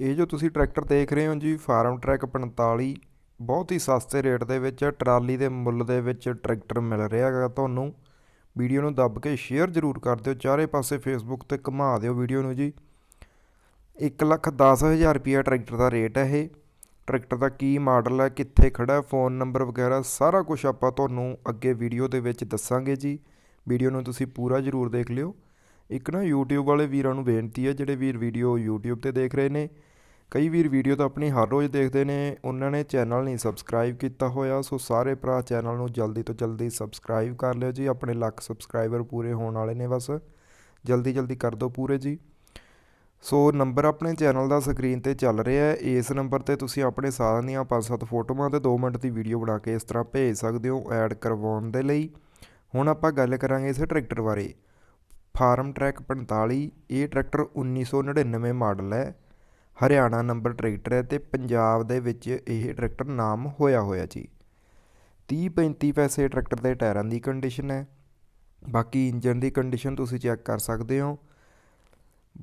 ਇਹ ਜੋ ਤੁਸੀਂ ਟਰੈਕਟਰ ਦੇਖ ਰਹੇ ਹੋ ਜੀ, ਫਾਰਮ ਟਰੈਕ 45 ਬਹੁਤ ਹੀ ਸਸਤੇ ਰੇਟ ਦੇ ਵਿੱਚ ਟਰਾਲੀ ਦੇ ਮੁੱਲ ਦੇ ਵਿੱਚ ਟਰੈਕਟਰ ਮਿਲ ਰਿਹਾ ਹੈਗਾ ਤੁਹਾਨੂੰ। ਵੀਡੀਓ ਨੂੰ ਦੱਬ ਕੇ ਸ਼ੇਅਰ ਜ਼ਰੂਰ ਕਰ ਦਿਓ, ਚਾਰੇ ਪਾਸੇ ਫੇਸਬੁੱਕ ਤੇ ਘੁਮਾ ਦਿਓ ਵੀਡੀਓ ਨੂੰ ਜੀ। 1 ਲੱਖ 10 ਹਜ਼ਾਰ ਰੁਪਿਆ ਟਰੈਕਟਰ ਦਾ ਰੇਟ ਹੈ ਇਹ। ਟਰੈਕਟਰ ਦਾ ਕੀ ਮਾਡਲ ਹੈ, ਕਿੱਥੇ ਖੜਾ ਹੈ, ਫੋਨ ਨੰਬਰ ਵਗੈਰਾ ਸਾਰਾ ਕੁਝ ਆਪਾਂ ਤੁਹਾਨੂੰ ਅੱਗੇ ਵੀਡੀਓ ਦੇ ਵਿੱਚ ਦੱਸਾਂਗੇ ਜੀ। ਵੀਡੀਓ ਨੂੰ ਤੁਸੀਂ ਪੂਰਾ ਜ਼ਰੂਰ ਦੇਖ ਲਿਓ। ਇੱਕ ਨਾ YouTube ਵਾਲੇ ਵੀਰਾਂ ਨੂੰ ਬੇਨਤੀ ਹੈ, ਜਿਹੜੇ ਵੀਰ ਵੀਡੀਓ YouTube ਤੇ ਦੇਖ ਰਹੇ ਨੇ, ਕਈ ਵੀਰ ਵੀਡੀਓ ਤਾਂ ਆਪਣੀ ਹਰ ਰੋਜ਼ ਦੇਖਦੇ ਨੇ, ਉਹਨਾਂ ਨੇ ਚੈਨਲ ਨਹੀਂ ਸਬਸਕ੍ਰਾਈਬ ਕੀਤਾ ਹੋਇਆ, ਸੋ ਸਾਰੇ ਭਰਾ ਚੈਨਲ ਨੂੰ ਜਲਦੀ ਤੋਂ ਜਲਦੀ ਸਬਸਕ੍ਰਾਈਬ ਕਰ ਲਿਓ ਜੀ, ਆਪਣੇ ਲੱਖ ਸਬਸਕ੍ਰਾਈਬਰ ਪੂਰੇ ਹੋਣ ਵਾਲੇ ਨੇ ਬਸ, ਜਲਦੀ ਜਲਦੀ ਕਰ ਦਿਓ ਪੂਰੇ ਜੀ। ਸੋ ਨੰਬਰ ਆਪਣੇ ਚੈਨਲ ਦਾ ਸਕਰੀਨ ਤੇ ਚੱਲ ਰਿਹਾ ਹੈ, ਇਸ ਨੰਬਰ ਤੇ ਤੁਸੀਂ ਆਪਣੇ ਸਾਰਿਆਂ ਦੀਆਂ ਪੰਜ ਸੱਤ ਫੋਟੋਆਂ ਤੇ 2 ਮਿੰਟ ਦੀ ਵੀਡੀਓ ਬਣਾ ਕੇ ਇਸ ਤਰ੍ਹਾਂ ਭੇਜ ਸਕਦੇ ਹੋ ਐਡ ਕਰਵਾਉਣ ਦੇ ਲਈ। ਹੁਣ ਆਪਾਂ ਗੱਲ ਕਰਾਂਗੇ ਇਸ ਟਰੈਕਟਰ ਬਾਰੇ। ਫਾਰਮ ਟਰੈਕ 45 ਇਹ ਟਰੈਕਟਰ 1999 ਮਾਡਲ ਹੈ। ਹਰਿਆਣਾ ਨੰਬਰ ਟਰੈਕਟਰ ਹੈ ਅਤੇ ਪੰਜਾਬ ਦੇ ਵਿੱਚ ਇਹ ਟਰੈਕਟਰ ਨਾਮ ਹੋਇਆ ਹੋਇਆ ਜੀ 30 35 ਪੈਸੇ ਟਰੈਕਟਰ ਦੇ ਟਾਇਰਾਂ ਦੀ ਕੰਡੀਸ਼ਨ ਹੈ। ਬਾਕੀ ਇੰਜਨ ਦੀ ਕੰਡੀਸ਼ਨ ਤੁਸੀਂ ਚੈੱਕ ਕਰ ਸਕਦੇ ਹੋ।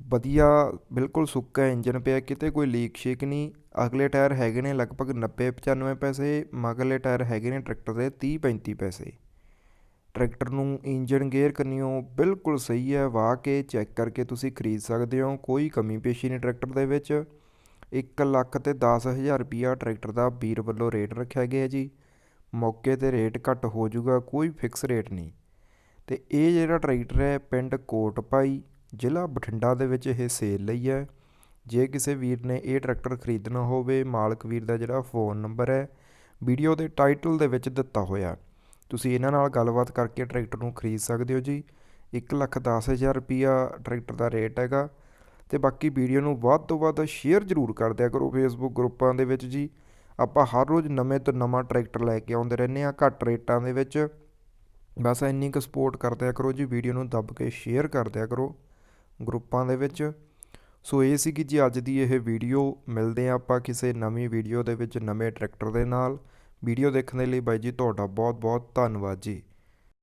ਵਧੀਆ, ਬਿਲਕੁਲ ਸੁੱਕਾ ਇੰਜਨ ਪਿਆ, ਕਿਤੇ ਕੋਈ ਲੀਕ ਸ਼ੇਕ ਨਹੀਂ। ਅਗਲੇ ਟਾਇਰ ਹੈਗੇ ਨੇ ਲਗਭਗ 90 95 ਪੈਸੇ, ਮਗਰਲੇ ਟਾਇਰ ਹੈਗੇ ਨੇ ਟਰੈਕਟਰ ਦੇ 30 35 ਪੈਸੇ। ਟਰੈਕਟਰ ਨੂੰ ਇੰਜਨ ਗੇਅਰ ਕੰਨਿਓ ਬਿਲਕੁਲ ਸਹੀ ਹੈ। ਵਾਹ ਕੇ ਚੈੱਕ ਕਰਕੇ ਤੁਸੀਂ ਖਰੀਦ ਸਕਦੇ ਹੋ। ਕੋਈ ਕਮੀ ਪੇਸ਼ੀ ਨਹੀਂ ਟਰੈਕਟਰ ਦੇ ਵਿੱਚ। 1 ਲੱਖ ਤੇ 10000 ਰੁਪਿਆ ਟਰੈਕਟਰ ਦਾ ਵੀਰ ਵੱਲੋਂ ਰੇਟ ਰੱਖਿਆ ਗਿਆ ਜੀ। ਮੌਕੇ ਤੇ ਰੇਟ ਘੱਟ ਹੋ ਜਾਊਗਾ, ਕੋਈ ਫਿਕਸ ਰੇਟ ਨਹੀਂ। ਤੇ ਇਹ ਜਿਹੜਾ ਟਰੈਕਟਰ ਹੈ, ਪਿੰਡ ਕੋਟਪਾਈ ਜ਼ਿਲ੍ਹਾ ਬਠਿੰਡਾ ਦੇ ਵਿੱਚ ਇਹ ਸੇਲ ਲਈ ਹੈ। ਜੇ ਕਿਸੇ ਵੀਰ ਨੇ ਇਹ ਟਰੈਕਟਰ ਖਰੀਦਣਾ ਹੋਵੇ, ਮਾਲਕ ਵੀਰ ਦਾ ਜਿਹੜਾ ਫੋਨ ਨੰਬਰ ਹੈ, ਵੀਡੀਓ ਦੇ ਟਾਈਟਲ ਦੇ ਵਿੱਚ ਦਿੱਤਾ ਹੋਇਆ। ਤੁਸੀਂ ਇਹਨਾਂ ਨਾਲ ਗੱਲਬਾਤ ਕਰਕੇ ਟਰੈਕਟਰ ਨੂੰ ਖਰੀਦ ਸਕਦੇ ਹੋ ਜੀ। 1 ਲੱਖ 10 ਹਜ਼ਾਰ ਰੁਪਿਆ ਟਰੈਕਟਰ ਦਾ ਰੇਟ ਹੈਗਾ। ਤੇ ਬਾਕੀ ਵੀਡੀਓ ਨੂੰ ਵੱਧ ਤੋਂ ਵੱਧ ਸ਼ੇਅਰ ਜ਼ਰੂਰ ਕਰ ਦਿਆ ਕਰੋ ਫੇਸਬੁੱਕ ਗਰੁੱਪਾਂ ਦੇ ਵਿੱਚ ਜੀ। ਆਪਾਂ ਹਰ ਰੋਜ਼ ਨਵੇਂ ਤੋਂ ਨਵਾਂ ਟਰੈਕਟਰ ਲੈ ਕੇ ਆਉਂਦੇ ਰਹਿੰਦੇ ਆ ਘੱਟ ਰੇਟਾਂ ਦੇ ਵਿੱਚ। ਬਸ ਇੰਨੀ ਕੁ ਸਪੋਰਟ ਕਰਦਿਆ ਕਰੋ ਜੀ, ਵੀਡੀਓ ਨੂੰ ਦੱਬ ਕੇ ਸ਼ੇਅਰ ਕਰਦਿਆ ਕਰੋ ਗਰੁੱਪਾਂ ਦੇ ਵਿੱਚ। ਸੋ ਇਹ ਸੀ ਕਿ ਜੀ ਅੱਜ ਦੀ ਇਹ ਵੀਡੀਓ। ਮਿਲਦੇ ਆ ਆਪਾਂ ਕਿਸੇ ਨਵੀਂ ਵੀਡੀਓ ਦੇ ਵਿੱਚ ਨਵੇਂ ਟਰੈਕਟਰ ਦੇ ਨਾਲ। ਵੀਡੀਓ ਦੇਖਣ ਦੇ ਲਈ ਬਾਈ ਜੀ ਤੁਹਾਡਾ ਬਹੁਤ ਬਹੁਤ ਧੰਨਵਾਦ ਜੀ।